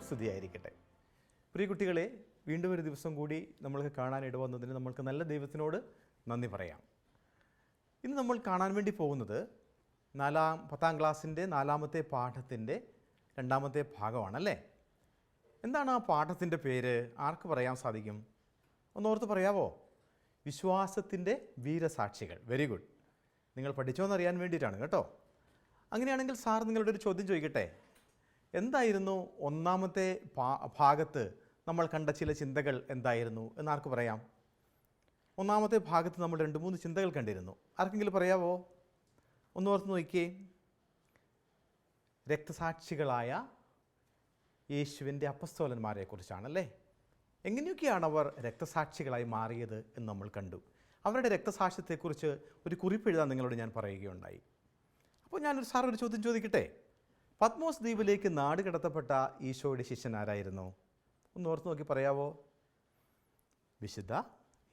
സ്തുതിയായിരിക്കട്ടെ. പ്രിയ കുട്ടികളെ വീണ്ടും ഒരു ദിവസം കൂടി നമ്മൾക്ക് കാണാൻ ഇടവന്നതിന് നമ്മൾക്ക് നല്ല ദൈവത്തിനോട് നന്ദി പറയാം. ഇന്ന് നമ്മൾ കാണാൻ വേണ്ടി പോകുന്നത് നാലാം പത്താം ക്ലാസ്സിന്റെ നാലാമത്തെ പാഠത്തിന്റെ രണ്ടാമത്തെ ഭാഗമാണല്ലേ? എന്താണ് ആ പാഠത്തിന്റെ പേര്? ആർക്ക് പറയാൻ സാധിക്കും? ഒന്നോർത്ത് പറയാവോ? വിശ്വാസത്തിന്റെ വീരസാക്ഷികൾ. വെരി ഗുഡ് നിങ്ങൾ പഠിച്ചോ പഠിച്ചോന്നറിയാൻ വേണ്ടിയിട്ടാണ് കേട്ടോ. അങ്ങനെയാണെങ്കിൽ സാർ നിങ്ങളുടെ ഒരു ചോദ്യം ചോദിക്കട്ടെ? എന്തായിരുന്നു ഒന്നാമത്തെ ഭാഗത്ത് നമ്മൾ കണ്ട ചില ചിന്തകൾ എന്തായിരുന്നു എന്നാർക്ക് പറയാം? ഒന്നാമത്തെ ഭാഗത്ത് നമ്മൾ രണ്ട് മൂന്ന് ചിന്തകൾ കണ്ടിരുന്നു. ആർക്കെങ്കിലും പറയാവോ? ഒന്ന് ഓർത്ത് നോക്കിയേ. രക്തസാക്ഷികളായ യേശുവിന്റെ അപ്പസ്തോലന്മാരെ കുറിച്ചാണല്ലേ എങ്ങനെയൊക്കെയാണ് അവർ രക്തസാക്ഷികളായി മാറിയത് എന്ന് നമ്മൾ കണ്ടു. അവരുടെ രക്തസാക്ഷ്യത്തെക്കുറിച്ച് ഒരു കുറിപ്പ് എഴുതാൻ നിങ്ങളോട് ഞാൻ പറയുകയുണ്ടായി. അപ്പോൾ ഞാനൊരു സാർ ഒരു ചോദ്യം ചോദിക്കട്ടെ? പത്മോസ് ദ്വീപിലേക്ക് നാട് കടത്തപ്പെട്ട ഈശോയുടെ ശിഷ്യൻ ആരായിരുന്നു? ഒന്ന് ഓർത്ത് നോക്കി പറയാവോ? വിശുദ്ധ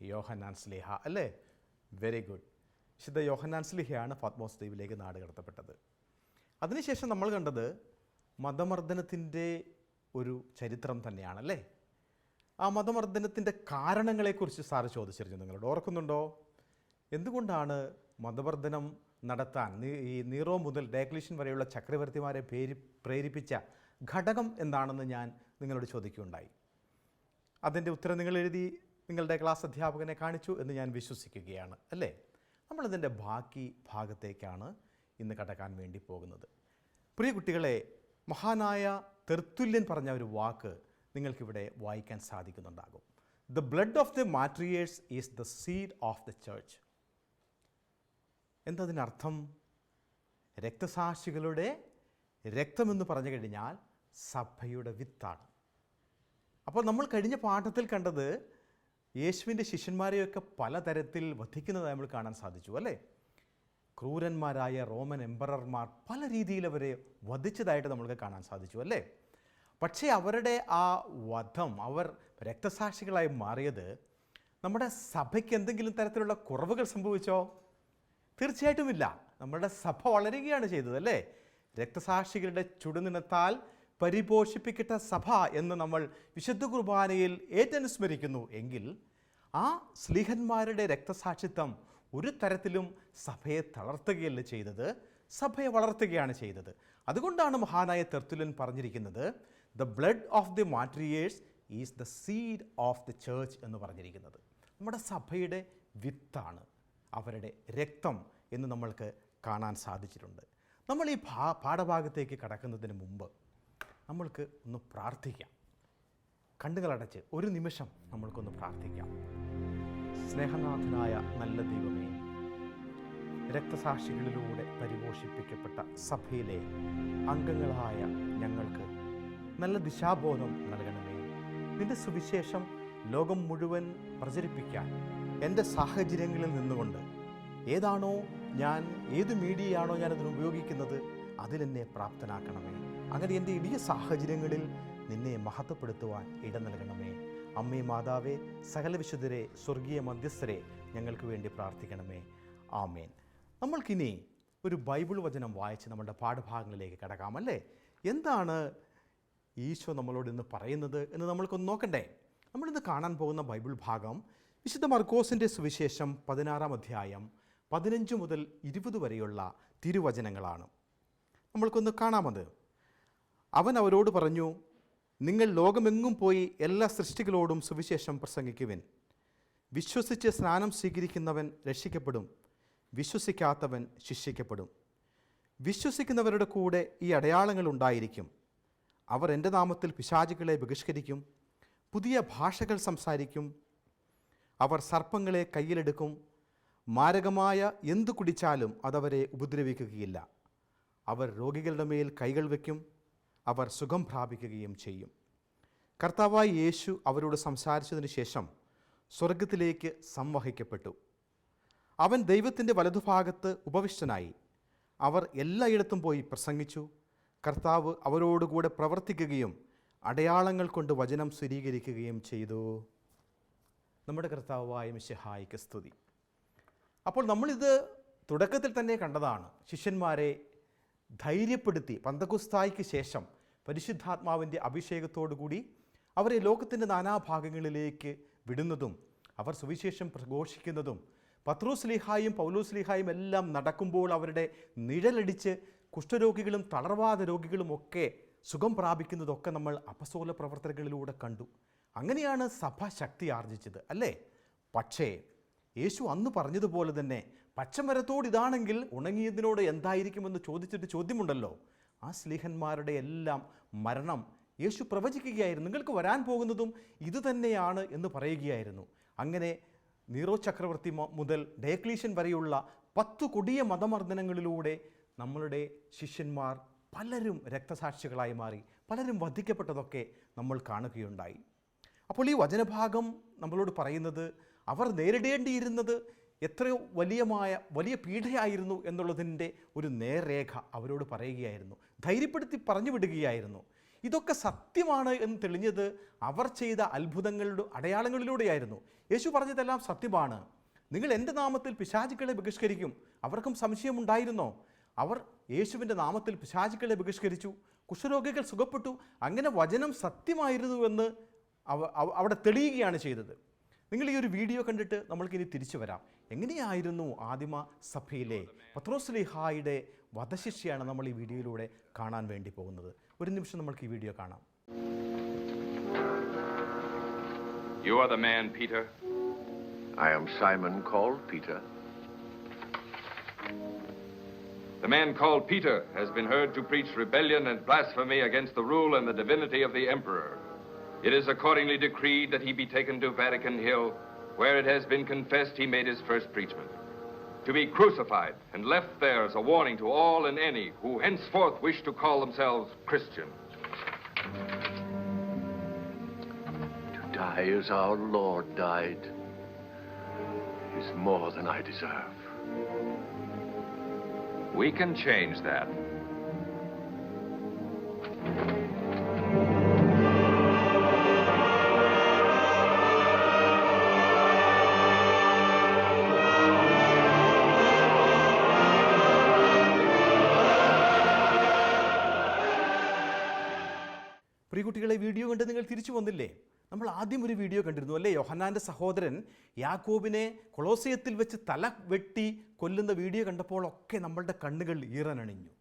യോഹന്നാൻ സ്ലിഹ അല്ലേ? വെരി ഗുഡ് വിശുദ്ധ യോഹന്നാൻ സ്ലിഹയാണ് പത്മോസ് ദ്വീപിലേക്ക് നാട് കടത്തപ്പെട്ടത്. അതിനുശേഷം നമ്മൾ കണ്ടത് മതമർദ്ദനത്തിന്റെ ഒരു ചരിത്രം തന്നെയാണല്ലേ ആ മതമർദ്ദനത്തിന്റെ കാരണങ്ങളെക്കുറിച്ച് സാറ് ചോദിച്ചിരുന്നു നിങ്ങളോട്. ഓർക്കുന്നുണ്ടോ? എന്തുകൊണ്ടാണ് മതമർദ്ദനം നടത്താൻ. ഈ നീറോ മുതൽ ഡയക്ലീഷ്യൻ വരെയുള്ള ചക്രവർത്തിമാരെ പേരി പ്രേരിപ്പിച്ച ഘടകം എന്താണെന്ന് ഞാൻ നിങ്ങളോട് ചോദിക്കുകയുണ്ടായി. അതിന്റെ ഉത്തരം നിങ്ങൾ എഴുതി നിങ്ങളുടെ ക്ലാസ് അധ്യാപകനെ കാണിച്ചു എന്ന് ഞാൻ വിശ്വസിക്കുകയാണ് അല്ലേ? നമ്മളിതിന്റെ ബാക്കി ഭാഗത്തേക്കാണ് ഇന്ന് കടക്കാൻ വേണ്ടി പോകുന്നത്. പ്രിയ കുട്ടികളെ മഹാനായ തെർത്തുല്യൻ പറഞ്ഞ ഒരു വാക്ക് നിങ്ങൾക്കിവിടെ വായിക്കാൻ സാധിക്കുന്നുണ്ടാകും. The blood of the martyrs is the seed of the church എന്തതിനർത്ഥം? രക്തസാക്ഷികളുടെ രക്തമെന്ന് പറഞ്ഞു കഴിഞ്ഞാൽ സഭയുടെ വിത്താണ്. അപ്പോൾ നമ്മൾ കഴിഞ്ഞ പാഠത്തിൽ കണ്ടത് യേശുവിന്റെ ശിഷ്യന്മാരെയൊക്കെ പലതരത്തിൽ വധിക്കുന്നതായി നമ്മൾ കാണാൻ സാധിച്ചു അല്ലേ? ക്രൂരന്മാരായ റോമൻ എംപറർമാർ പല രീതിയിൽ അവരെ വധിച്ചതായിട്ട് നമ്മൾക്ക് കാണാൻ സാധിച്ചു അല്ലേ? പക്ഷേ അവരുടെ ആ വധം അവർ രക്തസാക്ഷികളായി മാറിയത് നമ്മുടെ സഭയ്ക്ക് എന്തെങ്കിലും തരത്തിലുള്ള കുറവുകൾ സംഭവിച്ചോ? തീർച്ചയായിട്ടുമില്ല നമ്മുടെ സഭ വളരുകയാണ് ചെയ്തത് അല്ലേ? രക്തസാക്ഷികളുടെ ചുടുനിണത്താൽ പരിപോഷിപ്പിക്കട്ട സഭ എന്ന് നമ്മൾ വിശുദ്ധ കുർബാനയിൽ ഏറ്റനുസ്മരിക്കുന്നു. എങ്കിൽ ആ സ്ലീഹന്മാരുടെ രക്തസാക്ഷിത്വം ഒരു തരത്തിലും സഭയെ തളർത്തുകയല്ല ചെയ്തത് സഭയെ വളർത്തുകയാണ് ചെയ്തത്. അതുകൊണ്ടാണ് മഹാനായ തെർത്തുലൻ പറഞ്ഞിരിക്കുന്നത് the blood of the martyrs is the seed of the church എന്ന് പറഞ്ഞിരിക്കുന്നത്. നമ്മുടെ സഭയുടെ വിത്താണ്. അവരുടെ രക്തം എന്ന് നമ്മൾക്ക് കാണാൻ സാധിച്ചിട്ടുണ്ട്. നമ്മൾ ഈ ഭാ പാഠഭാഗത്തേക്ക് കടക്കുന്നതിന് മുമ്പ് നമ്മൾക്ക് ഒന്ന് പ്രാർത്ഥിക്കാം. കണ്ണുകളടച്ച് ഒരു നിമിഷം നമ്മൾക്കൊന്ന് പ്രാർത്ഥിക്കാം. സ്നേഹനാഥനായ നല്ല ദൈവമേ രക്തസാക്ഷികളിലൂടെ പരിപോഷിപ്പിക്കപ്പെട്ട സഭയിലെ അംഗങ്ങളായ ഞങ്ങൾക്ക് നല്ല ദിശാബോധം നൽകണമേ. നിന്റെ സുവിശേഷം ലോകം മുഴുവൻ പ്രചരിപ്പിക്കാൻ എന്റെ സാഹചര്യങ്ങളിൽ നിന്നുകൊണ്ട് ഏതാണോ ഞാൻ ഏത് മീഡിയയാണോ ഞാനതിന് ഉപയോഗിക്കുന്നത് അതിലെന്നെ പ്രാപ്തനാക്കണമേ. അങ്ങനെ എന്റെ ഇടിയ സാഹചര്യങ്ങളിൽ നിന്നെ മഹത്വപ്പെടുത്തുവാൻ ഇടം നൽകണമേ. അമ്മേ മാതാവേ സകല വിശുദ്ധരെ സ്വർഗീയ മധ്യസ്ഥരെ ഞങ്ങൾക്ക് വേണ്ടി പ്രാർത്ഥിക്കണമേ. ആമേൻ. നമ്മൾക്കിനി ഒരു ബൈബിൾ വചനം വായിച്ച് നമ്മുടെ പാഠഭാഗങ്ങളിലേക്ക് കിടക്കാം അല്ലേ? എന്താണ് ഈശോ നമ്മളോട് ഇന്ന് പറയുന്നത് എന്ന് നമ്മൾക്കൊന്ന് നോക്കണ്ടേ? നമ്മളിന്ന് കാണാൻ പോകുന്ന ബൈബിൾ ഭാഗം വിശുദ്ധ മർക്കോസിന്റെ സുവിശേഷം പതിനാറാം അധ്യായം പതിനഞ്ച് മുതൽ ഇരുപത് വരെയുള്ള തിരുവചനങ്ങളാണ്. നമ്മൾക്കൊന്ന് കാണാമത്. അവൻ അവരോട് പറഞ്ഞു നിങ്ങൾ ലോകമെങ്ങും പോയി എല്ലാ സൃഷ്ടികളോടും സുവിശേഷം പ്രസംഗിക്കുവിൻ. വിശ്വസിച്ച് സ്നാനം സ്വീകരിക്കുന്നവൻ രക്ഷിക്കപ്പെടും വിശ്വസിക്കാത്തവൻ ശിക്ഷിക്കപ്പെടും. വിശ്വസിക്കുന്നവരുടെ കൂടെ ഈ അടയാളങ്ങൾ ഉണ്ടായിരിക്കും. അവർ എന്റെ നാമത്തിൽ പിശാചുകളെ ബഹിഷ്കരിക്കും പുതിയ ഭാഷകൾ സംസാരിക്കും അവർ സർപ്പങ്ങളെ കയ്യിലെടുക്കും. മാരകമായ എന്തു കുടിച്ചാലും അതവരെ ഉപദ്രവിക്കുകയില്ല. അവർ രോഗികളുടെ മേൽ കൈകൾ വയ്ക്കും അവർ സുഖം പ്രാപിക്കുകയും ചെയ്യും. കർത്താവായ യേശു അവരോട് സംസാരിച്ചതിന് ശേഷം സ്വർഗത്തിലേക്ക് സംവഹിക്കപ്പെട്ടു. അവൻ ദൈവത്തിന്റെ വലതുഭാഗത്ത് ഉപവിഷ്ടനായി. അവർ എല്ലായിടത്തും പോയി പ്രസംഗിച്ചു. കർത്താവ് അവരോടുകൂടെ പ്രവർത്തിക്കുകയും അടയാളങ്ങൾ കൊണ്ട് വചനം സ്ഥിരീകരിക്കുകയും ചെയ്തു. നമ്മുടെ കർത്താവായ മിശഹായിക്ക് സ്തുതി. അപ്പോൾ നമ്മളിത് തുടക്കത്തിൽ തന്നെ കണ്ടതാണ്. ശിഷ്യന്മാരെ ധൈര്യപ്പെടുത്തി പന്തകുസ്തായിക്ക് ശേഷം പരിശുദ്ധാത്മാവിന്റെ അഭിഷേകത്തോടുകൂടി അവരെ ലോകത്തിന്റെ നാനാഭാഗങ്ങളിലേക്ക് വിടുന്നതും അവർ സുവിശേഷം പ്രഘോഷിക്കുന്നതും പത്രോസ് ലിഹായും പൗലോസ് ലിഹായും എല്ലാം നടക്കുമ്പോൾ അവരുടെ നിഴലടിച്ച് കുഷ്ഠരോഗികളും തളർവാദ രോഗികളും ഒക്കെ സുഖം പ്രാപിക്കുന്നതൊക്കെ നമ്മൾ അപസോല പ്രവർത്തനങ്ങളിലൂടെ കണ്ടു. അങ്ങനെയാണ് സഭ ശക്തി ആർജിച്ചത് അല്ലേ? പക്ഷേ യേശു അന്ന് പറഞ്ഞതുപോലെ തന്നെ പച്ചമരത്തോട് ഇതാണെങ്കിൽ ഉണങ്ങിയതിനോട് എന്തായിരിക്കുമെന്ന് ചോദിച്ചിട്ട് ചോദ്യമുണ്ടല്ലോ. ആ സ്ലീഹന്മാരുടെ എല്ലാം മരണം യേശു പ്രവചിക്കുകയായിരുന്നു. നിങ്ങൾക്ക് വരാൻ പോകുന്നതും ഇതുതന്നെയാണ് എന്ന് പറയുകയായിരുന്നു. അങ്ങനെ നീറോ ചക്രവർത്തി മുതൽ ഡേക്ലീഷൻ വരെയുള്ള പത്തു കൊടിയ മതമർദ്ദനങ്ങളിലൂടെ നമ്മളുടെ ശിഷ്യന്മാർ പലരും രക്തസാക്ഷികളായി മാറി പലരും വധിക്കപ്പെട്ടതൊക്കെ നമ്മൾ കാണുകയുണ്ടായി. അപ്പോൾ ഈ വചനഭാഗം നമ്മളോട് പറയുന്നത് അവർ നേരിടേണ്ടിയിരുന്നത് എത്രയോ വലിയമായ വലിയ പീഡയായിരുന്നു എന്നുള്ളതിന്റെ ഒരു നേർരേഖ അവരോട് പറയുകയായിരുന്നു. ധൈര്യപ്പെടുത്തി പറഞ്ഞു വിടുകയായിരുന്നു. ഇതൊക്കെ സത്യമാണ് എന്ന് തെളിഞ്ഞത് അവർ ചെയ്ത അത്ഭുതങ്ങളുടെ അടയാളങ്ങളിലൂടെയായിരുന്നു. യേശു പറഞ്ഞതെല്ലാം സത്യമാണ്. നിങ്ങൾ എന്റെ നാമത്തിൽ പിശാചുക്കളെ ബഹിഷ്കരിക്കും. അവർക്കും സംശയമുണ്ടായിരുന്നോ? അവർ യേശുവിന്റെ നാമത്തിൽ പിശാചുക്കളെ ബഹിഷ്കരിച്ചു. കുഷ്ഠരോഗികൾ സുഖപ്പെട്ടു. അങ്ങനെ വചനം സത്യമായിരുന്നുവെന്ന് അവിടെ തെളിയുകയാണ് ചെയ്തത് നിങ്ങൾ ഈ ഒരു വീഡിയോ കണ്ടിട്ട് നമ്മൾക്കിനി തിരിച്ചു വരാം എങ്ങനെയായിരുന്നു ആദിമ സഭയിലെ പത്രോസ്ലിഹായുടെ വധശിക്ഷയാണ് നമ്മൾ ഈ വീഡിയോയിലൂടെ കാണാൻ വേണ്ടി പോകുന്നത് ഒരു നിമിഷം നമ്മൾക്ക് ഈ വീഡിയോ കാണാം You are the man, Peter. I am Simon called Peter. The man called Peter has been heard to preach rebellion and blasphemy against the rule and the divinity of the emperor. It is accordingly decreed that he be taken to Vatican Hill, where it has been confessed he made his first preachment. To be crucified and left there as a warning to all and any who henceforth wish to call themselves Christian. To die as our Lord died is more than I deserve. We can change that. തിരിച്ചു വന്നില്ലേ? നമ്മൾ ആദ്യം ഒരു video കണ്ടിരുന്നു അല്ലേ? യോഹന്നാന്റെ സഹോദരൻ യാക്കോബിനെ കൊളോസിയത്തിൽ വെച്ച് തല വെട്ടി കൊല്ലുന്ന വീഡിയോ കണ്ടപ്പോഴൊക്കെ നമ്മളുടെ കണ്ണുകൾ ഈറനണിഞ്ഞു.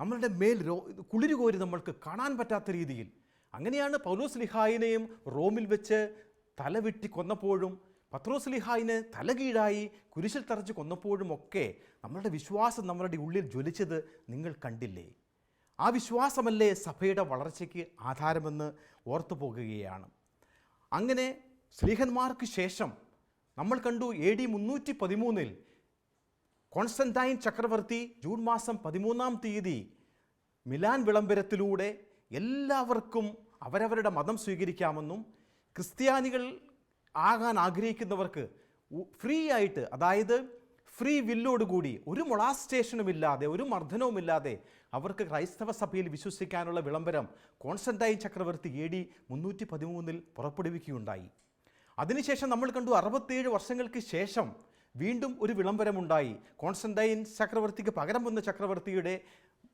നമ്മളുടെ മേൽ രോ കുളിരുകോരി നമ്മൾക്ക് കാണാൻ പറ്റാത്ത രീതിയിൽ. അങ്ങനെയാണ് പൗലോസ് ലിഹായിനെയും റോമിൽ വെച്ച് തല വെട്ടി കൊന്നപ്പോഴും പത്രോസ് ലിഹായിനെ തല കീഴായി കുരിശിൽ തറച്ച് കൊന്നപ്പോഴും ഒക്കെ നമ്മളുടെ വിശ്വാസം നമ്മളുടെ ഉള്ളിൽ ജ്വലിച്ചത് നിങ്ങൾ കണ്ടില്ലേ? ആ വിശ്വാസമല്ലേ സഭയുടെ വളർച്ചയ്ക്ക് ആധാരമെന്ന് ഓർത്തു പോകുകയാണ്. അങ്ങനെ സ്ലീഹന്മാർക്ക് ശേഷം നമ്മൾ കണ്ടു എ ഡി മുന്നൂറ്റി പതിമൂന്നിൽ കോൺസ്റ്റന്റൈൻ ചക്രവർത്തി ജൂൺ മാസം പതിമൂന്നാം തീയതി മിലാൻ വിളംബരത്തിലൂടെ എല്ലാവർക്കും അവരവരുടെ മതം സ്വീകരിക്കാമെന്നും ക്രിസ്ത്യാനികൾ ആകാൻ ആഗ്രഹിക്കുന്നവർക്ക് ഫ്രീ ആയിട്ട് അതായത് ഫ്രീ വില്ലോടുകൂടി ഒരു മൊളാസ്റ്റേഷനുമില്ലാതെ ഒരു മർദ്ദനവുമില്ലാതെ അവർക്ക് ക്രൈസ്തവ സഭയിൽ വിശ്വസിക്കാനുള്ള വിളംബരം കോൺസ്റ്റന്റൈൻ ചക്രവർത്തി എ ഡി മുന്നൂറ്റി പതിമൂന്നിൽ പുറപ്പെടുവിക്കുകയുണ്ടായി. അതിനുശേഷം നമ്മൾ കണ്ടു അറുപത്തേഴ് വർഷങ്ങൾക്ക് ശേഷം വീണ്ടും ഒരു വിളംബരമുണ്ടായി. കോൺസ്റ്റന്റൈൻ ചക്രവർത്തിക്ക് പകരം വന്ന ചക്രവർത്തിയുടെ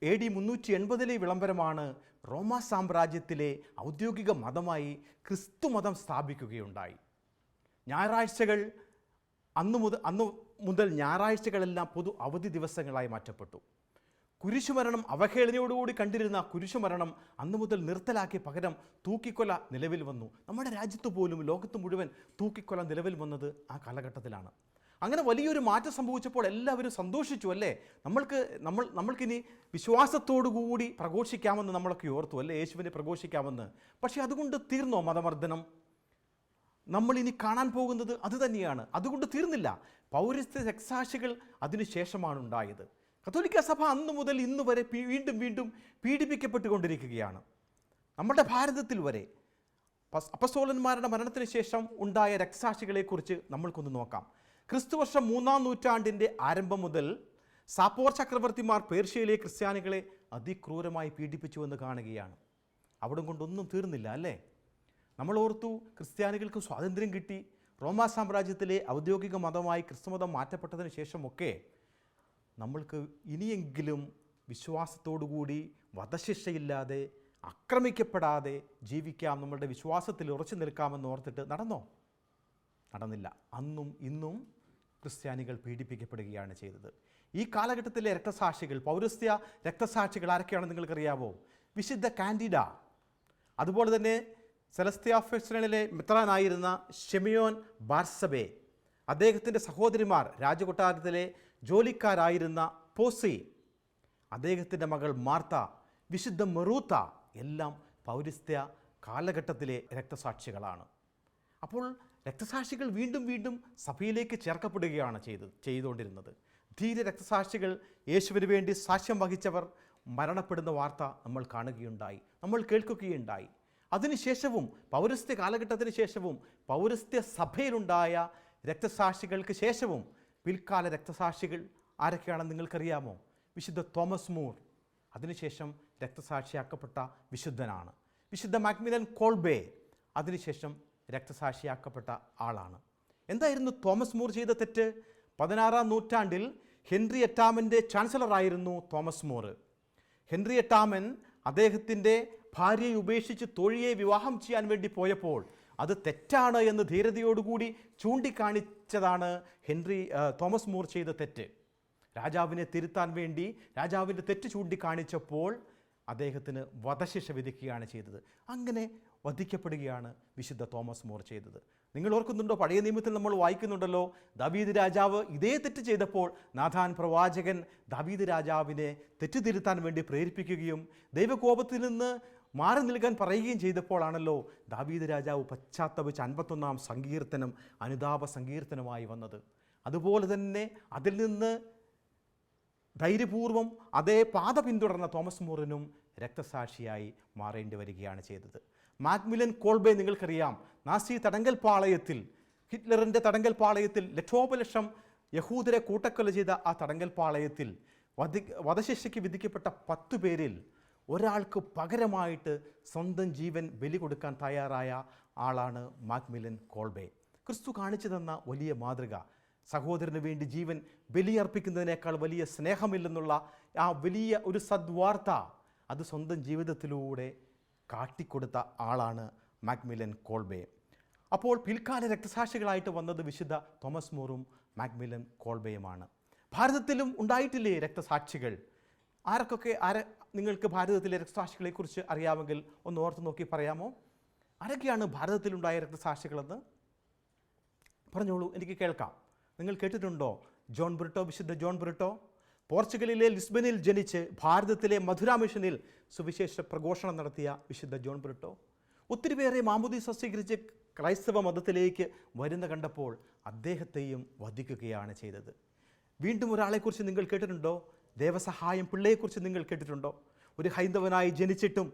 എ ഡി മുന്നൂറ്റി എൺപതിലെ വിളംബരമാണ് റോമാ സാമ്രാജ്യത്തിലെ ഔദ്യോഗിക മതമായി ക്രിസ്തു മതം സ്ഥാപിക്കുകയുണ്ടായി. ഞായറാഴ്ചകൾ അന്നു മുതൽ അന്ന് മുതൽ ഞായറാഴ്ചകളെല്ലാം പൊതു അവധി ദിവസങ്ങളായി മാറ്റപ്പെട്ടു. കുരിശുമരണം അവഹേളനയോടുകൂടി കണ്ടിരുന്ന കുരിശുമരണം അന്നു മുതൽ നിർത്തലാക്കി പകരം തൂക്കിക്കൊല നിലവിൽ വന്നു. നമ്മുടെ രാജ്യത്ത് പോലും ലോകത്ത് മുഴുവൻ തൂക്കിക്കൊല നിലവിൽ വന്നത് ആ കാലഘട്ടത്തിലാണ്. അങ്ങനെ വലിയൊരു മാറ്റം സംഭവിച്ചപ്പോൾ എല്ലാവരും സന്തോഷിച്ചു അല്ലേ? നമ്മൾക്ക് നമ്മൾ നമ്മൾക്കിനി വിശ്വാസത്തോടുകൂടി പ്രഘോഷിക്കാമെന്ന് നമ്മളൊക്കെ ഓർത്തു അല്ലേ? യേശുവിനെ പ്രഘോഷിക്കാമെന്ന്. പക്ഷേ അതുകൊണ്ട് തീർന്നോ മതമർദ്ദനം? നമ്മൾ ഇനി കാണാൻ പോകുന്നത് അത് തന്നെയാണ്. അതുകൊണ്ട് തീർന്നില്ല. പൗരസ്ത്യ രക്സാക്ഷികൾ അതിനുശേഷമാണ് ഉണ്ടായത്. കത്തോലിക്ക സഭ അന്നു മുതൽ ഇന്ന് വരെ വീണ്ടും വീണ്ടും പീഡിപ്പിക്കപ്പെട്ടുകൊണ്ടിരിക്കുകയാണ്. നമ്മുടെ ഭാരതത്തിൽ വരെ പസ്- അപ്പസ്തോലന്മാരുടെ മരണത്തിന് ശേഷം ഉണ്ടായ രക്തസാക്ഷികളെക്കുറിച്ച് നമ്മൾക്കൊന്ന് നോക്കാം. ക്രിസ്തുവർഷം മൂന്നാം നൂറ്റാണ്ടിന്റെ ആരംഭം മുതൽ സാപ്പോർ ചക്രവർത്തിമാർ പേർഷ്യയിലെ ക്രിസ്ത്യാനികളെ അതിക്രൂരമായി പീഡിപ്പിച്ചുവെന്ന് കാണുകയാണ്. അവിടം കൊണ്ടൊന്നും തീർന്നില്ല അല്ലേ? നമ്മൾ ഓർത്തു ക്രിസ്ത്യാനികൾക്ക് സ്വാതന്ത്ര്യം കിട്ടി. റോമാ സാമ്രാജ്യത്തിലെ ഔദ്യോഗിക മതമായി ക്രിസ്തുമതം മാറ്റപ്പെട്ടതിന് ശേഷമൊക്കെ നമ്മൾക്ക് ഇനിയെങ്കിലും വിശ്വാസത്തോടുകൂടി വധശിക്ഷയില്ലാതെ ആക്രമിക്കപ്പെടാതെ ജീവിക്കാം നമ്മളുടെ വിശ്വാസത്തിൽ ഉറച്ചു നിൽക്കാമെന്ന് ഓർത്തിട്ട് നടന്നോ? നടന്നില്ല. അന്നും ഇന്നും ക്രിസ്ത്യാനികൾ പീഡിപ്പിക്കപ്പെടുകയാണ് ചെയ്തത്. ഈ കാലഘട്ടത്തിലെ രക്തസാക്ഷികൾ പൗരസ്ത്യ രക്തസാക്ഷികൾ ആരൊക്കെയാണെന്ന് നിങ്ങൾക്കറിയാവോ? വിശുദ്ധ കാൻഡിഡ. അതുപോലെ തന്നെ സെലസ്ത്യ ഫെസ്റ്റിനിലെ മിത്രാനായിരുന്ന ഷെമിയോൻ ബാർസബെ. അദ്ദേഹത്തിന്റെ സഹോദരിമാർ രാജകൊട്ടാരത്തിലെ ജോലിക്കാരായിരുന്ന പോസി അദ്ദേഹത്തിന്റെ മകൾ മാർത്ത വിശുദ്ധ മെറൂത്ത എല്ലാം പൗരസ്ത്യ കാലഘട്ടത്തിലെ രക്തസാക്ഷികളാണ്. അപ്പോൾ രക്തസാക്ഷികൾ വീണ്ടും വീണ്ടും സഭയിലേക്ക് ചേർക്കപ്പെടുകയാണ് ചെയ്തത് ചെയ്തുകൊണ്ടിരുന്നത്. ധീര രക്തസാക്ഷികൾ യേശുവിന് വേണ്ടി സാക്ഷ്യം വഹിച്ചവർ മരണപ്പെടുന്ന വാർത്ത നമ്മൾ കാണുകയുണ്ടായി നമ്മൾ കേൾക്കുകയുണ്ടായി. അതിനുശേഷവും പൗരസ്ത്യ കാലഘട്ടത്തിന് ശേഷവും പൗരസ്ത്യ സഭയിലുണ്ടായ രക്തസാക്ഷികൾക്ക് ശേഷവും പിൽക്കാല രക്തസാക്ഷികൾ ആരൊക്കെയാണെന്ന് നിങ്ങൾക്കറിയാമോ? വിശുദ്ധ തോമസ് മൂർ. അതിനുശേഷം രക്തസാക്ഷിയാക്കപ്പെട്ട വിശുദ്ധനാണ്. വിശുദ്ധ മാക്മിലൻ കോൾബേ അതിനുശേഷം രക്തസാക്ഷിയാക്കപ്പെട്ട ആളാണ്. എന്തായിരുന്നു തോമസ് മൂർ ചെയ്ത തെറ്റ്? പതിനാറാം നൂറ്റാണ്ടിൽ ഹെൻറി എട്ടാമന്റെ ചാൻസലറായിരുന്നു തോമസ് മൂർ. ഹെൻറി എട്ടാമൻ അദ്ദേഹത്തിന്റെ ഭാര്യയെ ഉപേക്ഷിച്ച് തോഴിയെ വിവാഹം ചെയ്യാൻ വേണ്ടി പോയപ്പോൾ അത് തെറ്റാണ് എന്ന് ധീരതയോടുകൂടി ചൂണ്ടിക്കാണിച്ചതാണ് ഹെൻറി തോമസ് മൂർ ചെയ്ത തെറ്റ്. രാജാവിനെ തിരുത്താൻ വേണ്ടി രാജാവിന്റെ തെറ്റ് ചൂണ്ടിക്കാണിച്ചപ്പോൾ അദ്ദേഹത്തിന് വധശിക്ഷ വിധിക്കുകയാണ് ചെയ്തത്. അങ്ങനെ വധിക്കപ്പെടുകയാണ് വിശുദ്ധ തോമസ് മോർ ചെയ്തത്. നിങ്ങൾ ഓർക്കുന്നുണ്ടോ പഴയ നിയമത്തിൽ നമ്മൾ വായിക്കുന്നുണ്ടല്ലോ ദാവീദ് രാജാവ് ഇതേ തെറ്റ് ചെയ്തപ്പോൾ നാഥാൻ പ്രവാചകൻ ദാവീദ് രാജാവിനെ തെറ്റ് തിരുത്താൻ വേണ്ടി പ്രേരിപ്പിക്കുകയും ദൈവകോപത്തിൽ നിന്ന് മാറി നിൽക്കാൻ പറയുകയും ചെയ്തപ്പോഴാണല്ലോ ദാവീദ് രാജാവ് പശ്ചാത്തപിച്ച് അൻപത്തൊന്നാം സങ്കീർത്തനം അനുതാപ സങ്കീർത്തനമായി വന്നത്. അതുപോലെ തന്നെ അതിൽ നിന്ന് ധൈര്യപൂർവം അതേ പാത പിന്തുടർന്ന തോമസ് മൂറിനും രക്തസാക്ഷിയായി മാറേണ്ടി വരികയാണ് ചെയ്തത്. മാക്മിലൻ കോൾബെ നിങ്ങൾക്കറിയാം നാസി തടങ്കൽ പാളയത്തിൽ ഹിറ്റ്ലറിന്റെ തടങ്കൽ പാളയത്തിൽ ലക്ഷോപലക്ഷം യഹൂദരെ കൂട്ടക്കൊല ചെയ്ത ആ തടങ്കൽ പാളയത്തിൽ വധി വധശിക്ഷയ്ക്ക് വിധിക്കപ്പെട്ട പത്തു പേരിൽ ഒരാൾക്ക് പകരമായിട്ട് സ്വന്തം ജീവൻ ബലി കൊടുക്കാൻ തയ്യാറായ ആളാണ് മാക്മിലൻ കോൾബെ. ക്രിസ്തു കാണിച്ചു തന്ന വലിയ മാതൃക. സഹോദരന് വേണ്ടി ജീവൻ ബലിയർപ്പിക്കുന്നതിനേക്കാൾ വലിയ സ്നേഹമില്ലെന്നുള്ള ആ വലിയ ഒരു സദ്വാർത്ത അത് സ്വന്തം ജീവിതത്തിലൂടെ കാട്ടിക്കൊടുത്ത ആളാണ് മാക്മിലൻ കോൾബെ. അപ്പോൾ പിൽക്കാല രക്തസാക്ഷികളായിട്ട് വന്നത് വിശുദ്ധ തോമസ് മോറും മാക്മിലൻ കോൾബെയുമാണ്. ഭാരതത്തിലും ഉണ്ടായിട്ടില്ലേ രക്തസാക്ഷികൾ? ആരൊക്കെ ആര നിങ്ങൾക്ക് ഭാരതത്തിലെ രക്തസാക്ഷികളെക്കുറിച്ച് അറിയാമെങ്കിൽ ഒന്ന് ഓർത്ത് നോക്കി പറയാമോ? ആരൊക്കെയാണ് ഭാരതത്തിലുണ്ടായ രക്തസാക്ഷികളെന്ന്? പറഞ്ഞോളൂ എനിക്ക് കേൾക്കാം. നിങ്ങൾ കേട്ടിട്ടുണ്ടോ? ജോൺ ബ്രിട്ടോ വിശുദ്ധ ജോൺ ബ്രിട്ടോ? പോർച്ചുഗലിലെ ലിസ്ബനിൽ ജനിച്ച് ഭാരതത്തിലെ മധുര മിഷനിൽ സുവിശേഷ പ്രഘോഷണം നടത്തിയ വിശുദ്ധ ജോൺ ബ്രിട്ടോ. ഒത്തിരി പേരെ മാമുദീസ സ്വീകരിച്ച് ക്രൈസ്തവ മതത്തിലേക്ക് വരുന്ന കണ്ടപ്പോൾ അദ്ദേഹത്തെയും വധിക്കുകയാണ് ചെയ്തത്. വീണ്ടും ഒരാളെക്കുറിച്ച് നിങ്ങൾ കേട്ടിട്ടുണ്ടോ? ദേവസഹായം പിള്ളയെക്കുറിച്ച് നിങ്ങൾ കേട്ടിട്ടുണ്ടോ? ഒരു ഹൈന്ദവനായി ജനിച്ചിട്ടും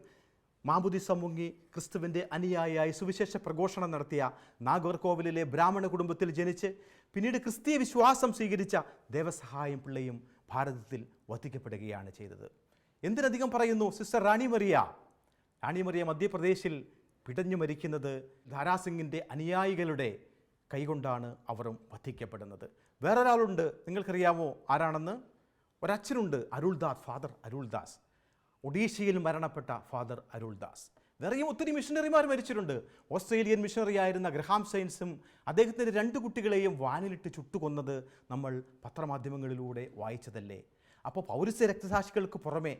മാമുദിസ മുങ്ങി ക്രിസ്തുവിന്റെ അനുയായിയായി സുവിശേഷ പ്രഘോഷണം നടത്തിയ നാഗർകോവിലിലെ ബ്രാഹ്മണ കുടുംബത്തിൽ ജനിച്ച് പിന്നീട് ക്രിസ്തീയ വിശ്വാസം സ്വീകരിച്ച ദേവസഹായം പിള്ളയും ഭാരതത്തിൽ വധിക്കപ്പെടുകയാണ് ചെയ്തത്. എന്തിനധികം പറയുന്നു? സിസ്റ്റർ റാണി മറിയ റാണി മധ്യപ്രദേശിൽ പിടഞ്ഞു മരിക്കുന്നത് ധാരാസിംഗിന്റെ അനുയായികളുടെ കൈകൊണ്ടാണ് അവരും വധിക്കപ്പെടുന്നത്. വേറൊരാളുണ്ട്. നിങ്ങൾക്കറിയാമോ ആരാണെന്ന്? ഒരച്ഛനുണ്ട് അരുൾദാസ് ഫാദർ അരുൾദാസ്. ഒഡീഷയിൽ മരണപ്പെട്ട ഫാദർ അരുൾദാസ്. വേറെയും ഒത്തിരി മിഷണറിമാർ മരിച്ചിട്ടുണ്ട്. ഓസ്ട്രേലിയൻ മിഷണറി ആയിരുന്ന ഗ്രഹാം സയൻസും അദ്ദേഹത്തിന്റെ രണ്ട് കുട്ടികളെയും വാനിലിട്ട് ചുട്ടുകൊന്നത് നമ്മൾ പത്രമാധ്യമങ്ങളിലൂടെ വായിച്ചതല്ലേ? അപ്പോൾ പൗരസ്യ രക്തസാക്ഷികൾക്ക് പുറമേ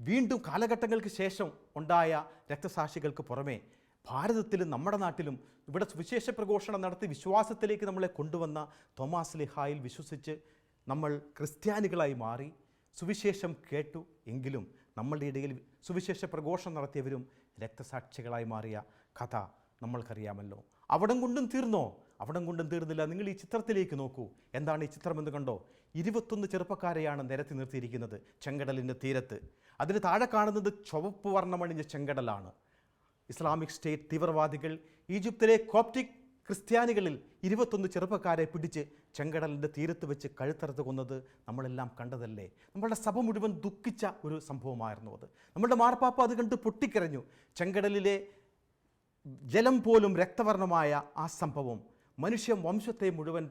വീണ്ടും കാലഘട്ടങ്ങൾക്ക് ശേഷം ഉണ്ടായ രക്തസാക്ഷികൾക്ക് പുറമേ ഭാരതത്തിലും നമ്മുടെ നാട്ടിലും ഇവിടെ സുവിശേഷ പ്രഘോഷണം നടത്തി വിശ്വാസത്തിലേക്ക് നമ്മളെ കൊണ്ടുവന്ന തോമാസ് ലിഹായിൽ വിശ്വസിച്ച് നമ്മൾ ക്രിസ്ത്യാനികളായി മാറി സുവിശേഷം കേട്ടു എങ്കിലും നമ്മളുടെ ഇടയിൽ സുവിശേഷ പ്രഘോഷം നടത്തിയവരും രക്തസാക്ഷികളായി മാറിയ കഥ നമ്മൾക്കറിയാമല്ലോ. അവിടം കൊണ്ടും തീർന്നോ? അവിടം കൊണ്ടും തീർന്നില്ല. നിങ്ങൾ ഈ ചിത്രത്തിലേക്ക് നോക്കൂ. എന്താണ് ഈ ചിത്രമെന്ന് കണ്ടോ? ഇരുപത്തൊന്ന് ചെറുപ്പക്കാരെയാണ് നിരത്തി നിർത്തിയിരിക്കുന്നത് ചെങ്കടലിന്റെ തീരത്ത്. അതിന് താഴെ കാണുന്നത് ചുവപ്പ് വർണമണിഞ്ഞ ചെങ്കടലാണ്. ഇസ്ലാമിക് സ്റ്റേറ്റ് തീവ്രവാദികൾ ഈജിപ്തിലെ കോപ്റ്റിക് ക്രിസ്ത്യാനികളിൽ ഇരുപത്തൊന്ന് ചെറുപ്പക്കാരെ പിടിച്ച് ചെങ്കടലിന്റെ തീരത്ത് വെച്ച് കഴുത്തറുത്ത് കൊന്നത് നമ്മളെല്ലാം കണ്ടതല്ലേ? നമ്മളുടെ സഭ മുഴുവൻ ദുഃഖിച്ച ഒരു സംഭവമായിരുന്നു അത്. നമ്മളുടെ മാർപ്പാപ്പ അത് കണ്ട് പൊട്ടിക്കരഞ്ഞു. ചെങ്കടലിലെ ജലം പോലും രക്തവർണമായ ആ സംഭവം മനുഷ്യ വംശത്തെ മുഴുവൻ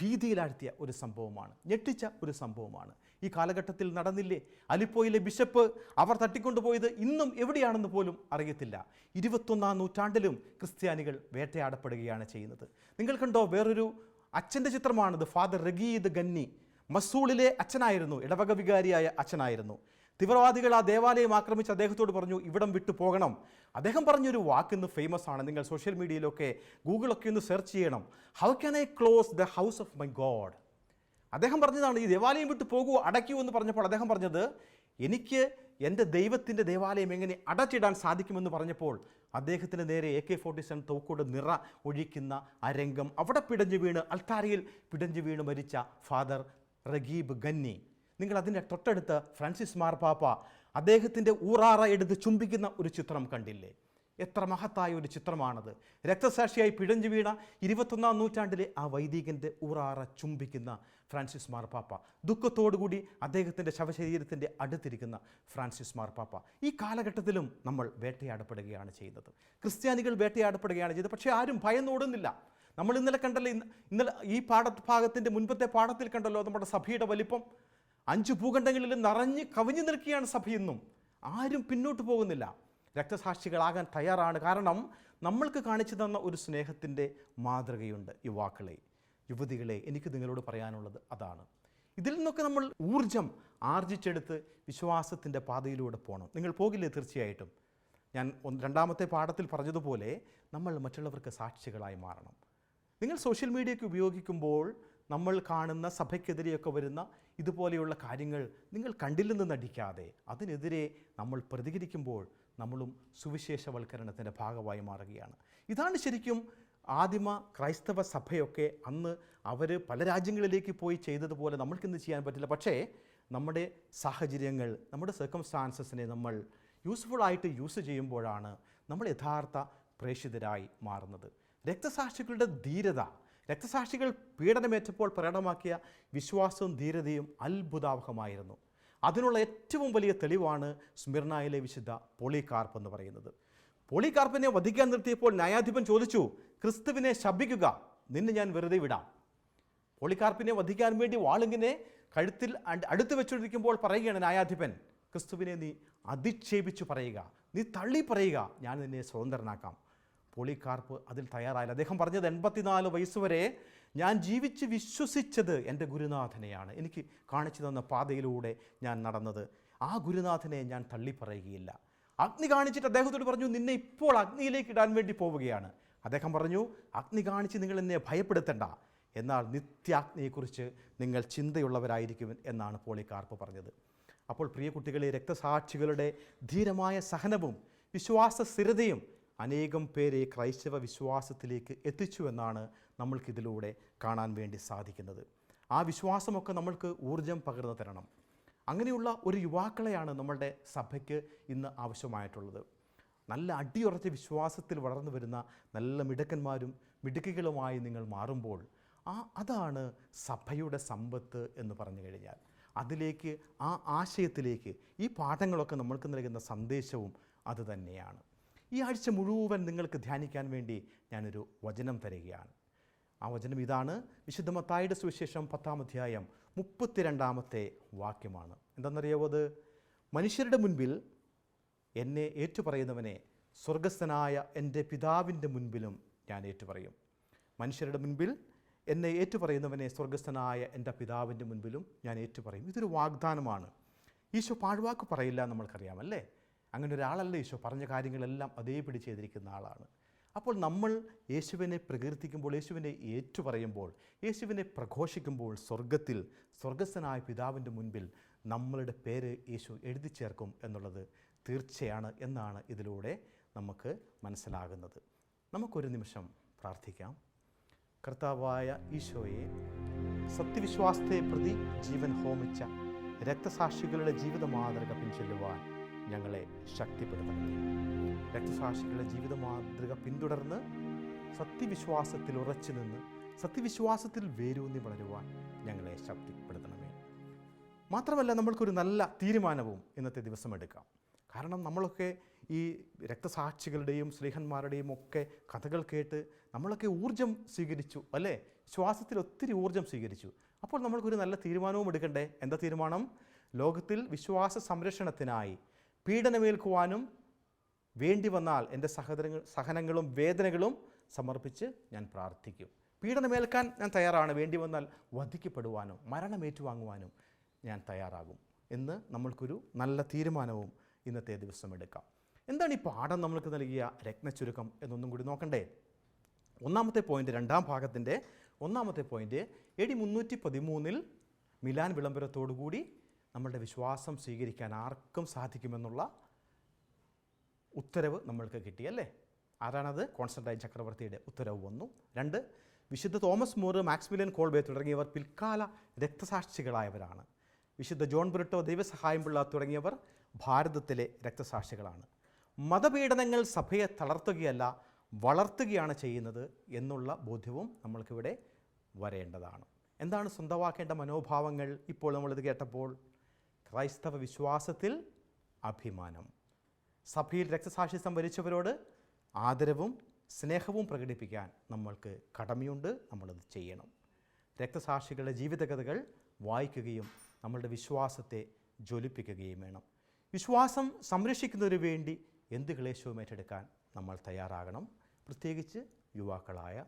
ഭീതിയിലാഴ്ത്തിയ ഒരു സംഭവമാണ്. ഞെട്ടിച്ച ഒരു സംഭവമാണ്. ഈ കാലഘട്ടത്തിൽ നടന്നില്ലേ? അലിപ്പോയിലെ ബിഷപ്പ് അവർ തട്ടിക്കൊണ്ടുപോയത് ഇന്നും എവിടെയാണെന്ന് പോലും അറിയത്തില്ല. ഇരുപത്തൊന്നാം നൂറ്റാണ്ടിലും ക്രിസ്ത്യാനികൾ വേട്ടയാടപ്പെടുകയാണ് ചെയ്യുന്നത്. നിങ്ങൾ കണ്ടോ വേറൊരു അച്ഛന്റെ ചിത്രമാണിത് ഫാദർ റഗീദ് ഗന്നി മസൂളിലെ അച്ഛനായിരുന്നു. ഇടവക വികാരിയായ അച്ഛനായിരുന്നു. തീവ്രവാദികൾ ആ ദേവാലയം ആക്രമിച്ച് അദ്ദേഹത്തോട് പറഞ്ഞു ഇവിടം വിട്ടു പോകണം. അദ്ദേഹം പറഞ്ഞൊരു വാക്ക് ഇന്ന് ഫേമസ് ആണ്. നിങ്ങൾ സോഷ്യൽ മീഡിയയിലൊക്കെ ഗൂഗിളൊക്കെ ഒന്ന് സെർച്ച് ചെയ്യണം. How can I close the house of my God അദ്ദേഹം പറഞ്ഞതാണ് ഈ ദേവാലയം വിട്ട് പോകൂ അടയ്ക്കൂ എന്ന് പറഞ്ഞപ്പോൾ അദ്ദേഹം പറഞ്ഞത് എനിക്ക് എന്റെ ദൈവത്തിന്റെ ദേവാലയം എങ്ങനെ അടച്ചിടാൻ സാധിക്കുമെന്ന് പറഞ്ഞപ്പോൾ അദ്ദേഹത്തിന് നേരെ എ കെ ഫോർട്ടി സെവൻ തോക്കോട് നിറ ഒഴിക്കുന്ന ആ രംഗം അവിടെ പിടഞ്ഞു വീണ് അൽത്താരയിൽ പിടഞ്ഞു വീണ് മരിച്ച ഫാദർ റഗീബ് ഗന്നി. നിങ്ങൾ അതിന്റെ തൊട്ടടുത്ത് ഫ്രാൻസിസ് മാർപ്പാപ്പ അദ്ദേഹത്തിന്റെ ഊറാറ എടുത്ത് ചുംബിക്കുന്ന ഒരു ചിത്രം കണ്ടില്ലേ? എത്ര മഹത്തായ ഒരു ചിത്രമാണത്. രക്തസാക്ഷിയായി പിഴഞ്ഞു വീണ ഇരുപത്തൊന്നാം നൂറ്റാണ്ടിലെ ആ വൈദികന്റെ ഊറാറ ചുംബിക്കുന്ന ഫ്രാൻസിസ് മാർപ്പാപ്പ. ദുഃഖത്തോടുകൂടി അദ്ദേഹത്തിന്റെ ശവശരീരത്തിന്റെ അടുത്തിരിക്കുന്ന ഫ്രാൻസിസ് മാർപ്പാപ്പ. ഈ കാലഘട്ടത്തിലും നമ്മൾ വേട്ടയാടപ്പെടുകയാണ് ചെയ്യുന്നത്. ക്രിസ്ത്യാനികൾ വേട്ടയാടപ്പെടുകയാണ് ചെയ്തത്. പക്ഷേ ആരും ഭയന്നോടുന്നില്ല. നമ്മൾ ഇന്നലെ കണ്ടല്ലോ ഇന്ന് ഇന്നലെ ഈ പാഠ ഭാഗത്തിന്റെ മുൻപത്തെ പാഠത്തിൽ കണ്ടല്ലോ നമ്മുടെ സഭയുടെ വലിപ്പം. അഞ്ച് ഭൂഖണ്ഡങ്ങളിൽ നിറഞ്ഞ് കവിഞ്ഞു നിൽക്കുകയാണ് സഭയെന്നും ആരും പിന്നോട്ട് പോകുന്നില്ല. രക്തസാക്ഷികളാകാൻ തയ്യാറാണ്. കാരണം നമ്മൾക്ക് കാണിച്ചു തന്ന ഒരു സ്നേഹത്തിന്റെ മാതൃകയുണ്ട് യുവാക്കളെ യുവതികളെ. എനിക്ക് നിങ്ങളോട് പറയാനുള്ളത് അതാണ്. ഇതിൽ നിന്നൊക്കെ നമ്മൾ ഊർജം ആർജിച്ചെടുത്ത് വിശ്വാസത്തിന്റെ പാതയിലൂടെ പോകണം നിങ്ങൾ പോകില്ലേ തീർച്ചയായിട്ടും? ഞാൻ രണ്ടാമത്തെ പാഠത്തിൽ പറഞ്ഞതുപോലെ നമ്മൾ മറ്റുള്ളവർക്ക് സാക്ഷികളായി മാറണം. നിങ്ങൾ സോഷ്യൽ മീഡിയയ്ക്ക് ഉപയോഗിക്കുമ്പോൾ നമ്മൾ കാണുന്ന സഭയ്ക്കെതിരെയൊക്കെ വരുന്ന ഇതുപോലെയുള്ള കാര്യങ്ങൾ നിങ്ങൾ കണ്ടില്ലെന്ന് നടിക്കാതെ അതിനെതിരെ നമ്മൾ പ്രതികരിക്കുമ്പോൾ നമ്മളും സുവിശേഷവൽക്കരണത്തിന്റെ ഭാഗമായി മാറുകയാണ്. ഇതാണ് ശരിക്കും ആദിമ ക്രൈസ്തവ സഭയൊക്കെ അന്ന് അവർ പല രാജ്യങ്ങളിലേക്ക് പോയി ചെയ്തതുപോലെ നമ്മൾക്കിന്ന് ചെയ്യാൻ പറ്റില്ല. പക്ഷേ നമ്മുടെ സാഹചര്യങ്ങൾ നമ്മുടെ സർക്കംസ്റ്റാൻസസിനെ നമ്മൾ യൂസ്ഫുള്ളായിട്ട് യൂസ് ചെയ്യുമ്പോഴാണ് നമ്മൾ യഥാർത്ഥ പ്രേക്ഷിതരായി മാറുന്നത്. രക്തസാക്ഷികളുടെ ധീരത രക്തസാക്ഷികൾ പീഡനമേറ്റപ്പോൾ പ്രകടമാക്കിയ വിശ്വാസവും ധീരതയും അത്ഭുതാവഹമായിരുന്നു. അതിനുള്ള ഏറ്റവും വലിയ തെളിവാണ് സ്മിർണയിലെ വിശുദ്ധ പോളികാർപ്പ് എന്ന് പറയുന്നത്. പോളികാർപ്പിനെ വധിക്കാൻ നിർത്തിയപ്പോൾ ന്യായാധിപൻ ചോദിച്ചു ക്രിസ്തുവിനെ ശപിക്കുക നിന്നെ ഞാൻ വെറുതെ വിടാം. പോളികാർപ്പിനെ വധിക്കാൻ വേണ്ടി വാളിങ്ങിനെ കഴുത്തിൽ അടുത്ത് വെച്ചുകൊണ്ടിരിക്കുമ്പോൾ പറയുകയാണ് ന്യായാധിപൻ ക്രിസ്തുവിനെ നീ അധിക്ഷേപിച്ചു പറയുക നീ തള്ളി പറയുക ഞാൻ നിന്നെ സ്വതന്ത്രനാക്കാം. പോളികാർപ്പ് അതിൽ തയ്യാറായില്ല. അദ്ദേഹം പറഞ്ഞത് എൺപത്തിനാല് വയസ്സുവരെ ഞാൻ ജീവിച്ച് വിശ്വസിച്ചത് എന്റെ ഗുരുനാഥനെയാണ്. എനിക്ക് കാണിച്ചു തന്ന പാതയിലൂടെ ഞാൻ നടന്നത്. ആ ഗുരുനാഥനെ ഞാൻ തള്ളിപ്പറയുകയില്ല. അഗ്നി കാണിച്ചിട്ട് അദ്ദേഹത്തോട് പറഞ്ഞു നിന്നെ ഇപ്പോൾ അഗ്നിയിലേക്ക് ഇടാൻ വേണ്ടി പോവുകയാണ്. അദ്ദേഹം പറഞ്ഞു അഗ്നി കാണിച്ച് നിങ്ങൾ എന്നെ ഭയപ്പെടുത്തണ്ട. എന്നാൽ നിത്യാഗ്നിയെക്കുറിച്ച് നിങ്ങൾ ചിന്തയുള്ളവരായിരിക്കും എന്നാണ് പോളികാർപ്പ് പറഞ്ഞത്. അപ്പോൾ പ്രിയ കുട്ടികളെ രക്തസാക്ഷികളുടെ ധീരമായ സഹനവും വിശ്വാസ സ്ഥിരതയും അനേകം പേരെ ക്രൈസ്തവ വിശ്വാസത്തിലേക്ക് എത്തിച്ചു എന്നാണ് നമ്മൾക്കിതിലൂടെ കാണാൻ വേണ്ടി സാധിക്കുന്നത്. ആ വിശ്വാസമൊക്കെ നമ്മൾക്ക് ഊർജം പകർന്നു തരണം. അങ്ങനെയുള്ള ഒരു യുവാക്കളെയാണ് നമ്മളുടെ സഭയ്ക്ക് ഇന്ന് ആവശ്യമായിട്ടുള്ളത്. നല്ല അടിയുറച്ച വിശ്വാസത്തിൽ വളർന്നു വരുന്ന നല്ല മിടുക്കന്മാരും മിടുക്കികളുമായി നിങ്ങൾ മാറുമ്പോൾ ആ അതാണ് സഭയുടെ സമ്പത്ത് എന്ന് പറഞ്ഞു കഴിഞ്ഞാൽ. അതിലേക്ക് ആ ആശയത്തിലേക്ക് ഈ പാഠങ്ങളൊക്കെ നമ്മൾക്ക് നൽകുന്ന സന്ദേശവും അത് തന്നെയാണ്. ഈ ആഴ്ച മുഴുവൻ നിങ്ങൾക്ക് ധ്യാനിക്കാൻ വേണ്ടി ഞാനൊരു വചനം തരികയാണ്. ആ വചനം ഇതാണ് വിശുദ്ധ മത്തായിയുടെ സുവിശേഷം പത്താം അധ്യായം മുപ്പത്തിരണ്ടാമത്തെ വാക്യമാണ്. എന്താണെന്നറിയാവോ മനുഷ്യരുടെ മുൻപിൽ എന്നെ ഏറ്റുപറയുന്നവനെ സ്വർഗസ്ഥനായ എന്റെ പിതാവിന്റെ മുൻപിലും ഞാൻ ഏറ്റുപറയും. മനുഷ്യരുടെ മുൻപിൽ എന്നെ ഏറ്റുപറയുന്നവനെ സ്വർഗസ്ഥനായ എന്റെ പിതാവിന്റെ മുൻപിലും ഞാൻ ഏറ്റുപറയും. ഇതൊരു വാഗ്ദാനമാണ്. ഈശോ പാഴ്വാക്ക് പറയില്ല നമ്മൾക്കറിയാമല്ലേ? അങ്ങനെ ഒരാളല്ല ഈശോ. പറഞ്ഞ കാര്യങ്ങളെല്ലാം അതേപടി ചെയ്തിരിക്കുന്ന ആളാണ്. അപ്പോൾ നമ്മൾ യേശുവിനെ പ്രകീർത്തിക്കുമ്പോൾ യേശുവിനെ ഏറ്റുപറയുമ്പോൾ യേശുവിനെ പ്രഘോഷിക്കുമ്പോൾ സ്വർഗത്തിൽ സ്വർഗസ്ഥനായ പിതാവിന്റെ മുൻപിൽ നമ്മളുടെ പേര് യേശു എഴുതി ചേർക്കും എന്നുള്ളത് തീർച്ചയാണ് എന്നാണ് ഇതിലൂടെ നമുക്ക് മനസ്സിലാകുന്നത്. നമുക്കൊരു നിമിഷം പ്രാർത്ഥിക്കാം. കർത്താവായ ഈശോയെ സത്യവിശ്വാസത്തെ പ്രതി ജീവൻ ഹോമിച്ച രക്തസാക്ഷികളുടെ ജീവിത മാതൃക പിൻചൊല്ലുവാൻ ഞങ്ങളെ ശക്തിപ്പെടുത്തണമേ. രക്തസാക്ഷികളുടെ ജീവിത മാതൃക പിന്തുടർന്ന് സത്യവിശ്വാസത്തിൽ ഉറച്ചു നിന്ന് സത്യവിശ്വാസത്തിൽ വേരൂന്നി വളരുവാൻ ഞങ്ങളെ ശക്തിപ്പെടുത്തണമേ. മാത്രമല്ല നമ്മൾക്കൊരു നല്ല തീരുമാനവും ഇന്നത്തെ ദിവസം എടുക്കാം. കാരണം നമ്മളൊക്കെ ഈ രക്തസാക്ഷികളുടെയും സ്നേഹന്മാരുടെയും ഒക്കെ കഥകൾ കേട്ട് നമ്മളൊക്കെ ഊർജം സ്വീകരിച്ചു അല്ലേ? വിശ്വാസത്തിൽ ഒത്തിരി ഊർജം സ്വീകരിച്ചു. അപ്പോൾ നമ്മൾക്കൊരു നല്ല തീരുമാനവും എടുക്കണ്ടേ? എന്താ തീരുമാനം? ലോകത്തിൽ വിശ്വാസ സംരക്ഷണത്തിനായി പീഡനമേൽക്കുവാനും വേണ്ടി വന്നാൽ എന്റെ സഹോദരങ്ങൾ സഹനങ്ങളും വേദനകളും സമർപ്പിച്ച് ഞാൻ പ്രാർത്ഥിക്കും. പീഡനമേൽക്കാൻ ഞാൻ തയ്യാറാണ്. വേണ്ടി വന്നാൽ വധിക്കപ്പെടുവാനും മരണമേറ്റുവാങ്ങുവാനും ഞാൻ തയ്യാറാകും എന്ന് നമ്മൾക്കൊരു നല്ല തീരുമാനവും ഇന്നത്തെ ദിവസം എടുക്കാം. എന്താണ് ഈ പാഠം നമ്മൾക്ക് നൽകിയ രത്നച്ചുരുക്കം എന്നൊന്നും കൂടി നോക്കണ്ടേ? ഒന്നാമത്തെ പോയിന്റ് രണ്ടാം ഭാഗത്തിന്റെ ഒന്നാമത്തെ പോയിന്റ് എ ഡി മുന്നൂറ്റി പതിമൂന്നിൽ മിലാൻ വിളംബരത്തോടുകൂടി നമ്മളുടെ വിശ്വാസം സ്വീകരിക്കാൻ ആർക്കും സാധിക്കുമെന്നുള്ള ഉത്തരവ് നമ്മൾക്ക് കിട്ടി അല്ലേ? ആരാണത്? കോൺസ്റ്റന്റൈൻ ചക്രവർത്തിയുടെ ഉത്തരവ് വന്നു. രണ്ട് വിശുദ്ധ തോമസ് മൂർ മാക്സ്മിലിയൻ കോൾബേ തുടങ്ങിയവർ പിൽക്കാല രക്തസാക്ഷികളായവരാണ്. വിശുദ്ധ ജോൺ ബ്രിട്ടോ ദൈവസഹായം പിള്ള തുടങ്ങിയവർ ഭാരതത്തിലെ രക്തസാക്ഷികളാണ്. മതപീഡനങ്ങൾ സഭയെ തളർത്തുകയല്ല വളർത്തുകയാണ് ചെയ്യുന്നത് എന്നുള്ള ബോധ്യവും നമ്മൾക്കിവിടെ വരേണ്ടതാണ്. എന്താണ് സ്വന്തമാക്കേണ്ട മനോഭാവങ്ങൾ? ഇപ്പോൾ നമ്മളിത് കേട്ടപ്പോൾ ക്രൈസ്തവ വിശ്വാസത്തിൽ അഭിമാനം. സഭയിൽ രക്തസാക്ഷിത്വം വരിച്ചവരോട് ആദരവും സ്നേഹവും പ്രകടിപ്പിക്കാൻ നമ്മൾക്ക് കടമയുണ്ട്. നമ്മളത് ചെയ്യണം. രക്തസാക്ഷികളുടെ ജീവിതകഥകൾ വായിക്കുകയും നമ്മളുടെ വിശ്വാസത്തെ ജ്വലിപ്പിക്കുകയും വേണം. വിശ്വാസം സംരക്ഷിക്കുന്നതിനു വേണ്ടി എന്ത് ക്ലേശവും ഏറ്റെടുക്കാൻ നമ്മൾ തയ്യാറാകണം. പ്രത്യേകിച്ച് യുവാക്കളായ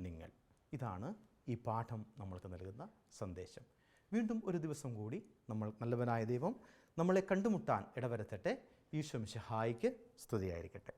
നിങ്ങൾ. ഇതാണ് ഈ പാഠം നമ്മൾക്ക് നൽകുന്ന സന്ദേശം. വീണ്ടും ഒരു ദിവസം കൂടി നമ്മൾ നല്ലവനായ ദൈവം നമ്മളെ കണ്ടുമുട്ടാൻ ഇടവരുത്തട്ടെ. ഈശ്വം ഷഹായിക്ക് സ്തുതിയായിരിക്കട്ടെ.